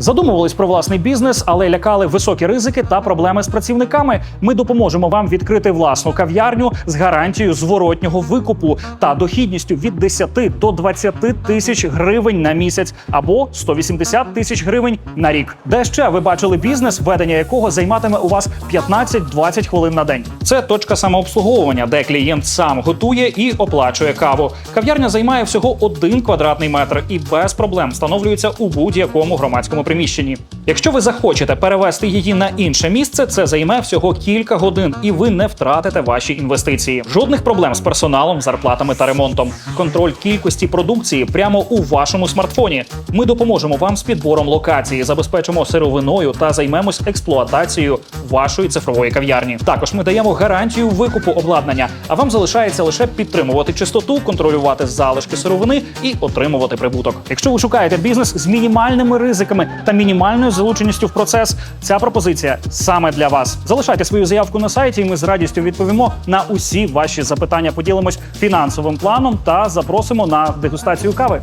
Задумувались про власний бізнес, але лякали високі ризики та проблеми з працівниками. Ми допоможемо вам відкрити власну кав'ярню з гарантією зворотнього викупу та дохідністю від 10 до 20 тисяч гривень на місяць або 180 тисяч гривень на рік. Де ще ви бачили бізнес, ведення якого займатиме у вас 15-20 хвилин на день? Це точка самообслуговування, де клієнт сам готує і оплачує каву. Кав'ярня займає всього один квадратний метр і без проблем встановлюється у будь-якому громадському приміщенні. Якщо ви захочете перевести її на інше місце, це займе всього кілька годин, і ви не втратите ваші інвестиції. Жодних проблем з персоналом, зарплатами та ремонтом. Контроль кількості продукції прямо у вашому смартфоні. Ми допоможемо вам з підбором локації, забезпечимо сировиною та займемось експлуатацією вашої цифрової кав'ярні. Також ми даємо гарантію викупу обладнання, а вам залишається лише підтримувати чистоту, контролювати залишки сировини і отримувати прибуток. Якщо ви шукаєте бізнес з мінімальними ризиками та мінімальною залученістю в процес, ця пропозиція саме для вас. Залишайте свою заявку на сайті, і ми з радістю відповімо на усі ваші запитання. Поділимось фінансовим планом та запросимо на дегустацію кави.